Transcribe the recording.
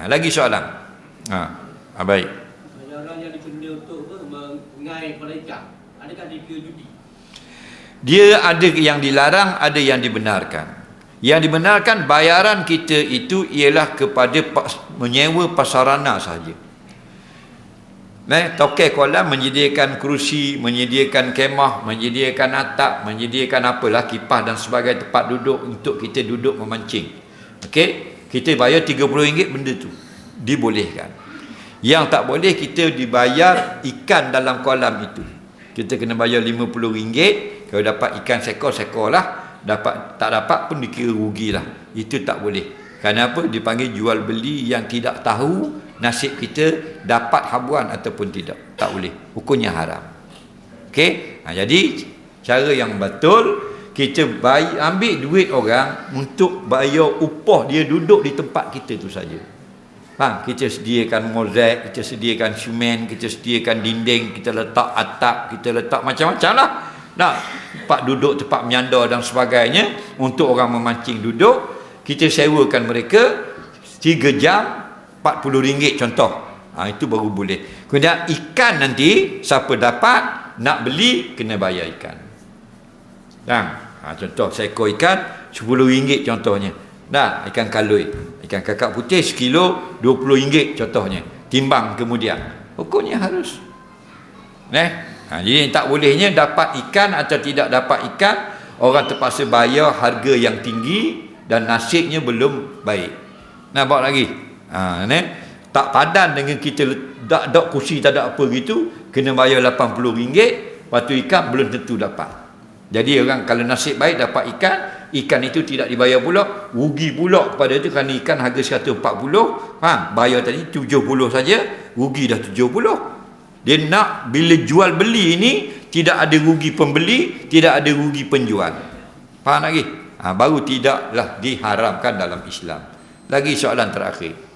Ha, lagi soalan. Ha, ha baik. Orang yang dibenda untuk mengai pada ikan. Adakah dia kira judi? Dia ada yang dilarang, ada yang dibenarkan. Yang dibenarkan bayaran kita itu ialah kepada pas- menyewa pasarana sahaja. Eh, tokai kolam menyediakan kerusi, menyediakan kemah, menyediakan atap, menyediakan apalah kipas dan sebagai tempat duduk untuk kita duduk memancing. Okey, kita bayar RM30 benda tu. Dibolehkan. Yang tak boleh kita dibayar ikan dalam kolam itu. Kita kena bayar RM50. Kalau dapat ikan sekor-sekor lah. Dapat tak dapat pun dikira rugi lah. Itu tak boleh. Kenapa? Dipanggil jual beli yang tidak tahu nasib kita dapat habuan ataupun tidak. Tak boleh. Hukumnya haram. Okey? Ha, jadi cara yang betul kita bayar, ambil duit orang untuk bayar upah dia duduk di tempat kita tu saja. Faham? Kita sediakan mozaik, kita sediakan semen, kita sediakan dinding, kita letak atap, kita letak macam-macam lah. Nah, tempat duduk, tempat menyandar dan sebagainya untuk orang memancing duduk, kita sewakan mereka 3 jam RM40 contoh. Ha, itu baru boleh. Kemudian ikan nanti siapa dapat nak beli kena bayar ikan. Faham? Ha, contoh seekor ikan RM10 contohnya. Nah, ikan kalui. Ikan kakak putih sekilo RM20 contohnya. Timbang kemudian. Hukumnya harus. Eh? Ha, jadi tak bolehnya dapat ikan atau tidak dapat ikan, orang terpaksa bayar harga yang tinggi dan nasibnya belum baik. Nampak lagi? Ha, ne? Tak padan dengan kita tak kursi tak ada apa gitu, kena bayar RM80, lepas tu ikan belum tentu dapat. Jadi orang kalau nasib baik dapat ikan, ikan itu tidak dibayar pula, rugi pula kepada itu kerana ikan harga 140, ha, bayar tadi 70 saja, rugi dah 70. Dia nak bila jual beli ini tidak ada rugi pembeli, tidak ada rugi penjual. Faham lagi? Ha, baru tidaklah diharamkan dalam Islam. Lagi soalan terakhir.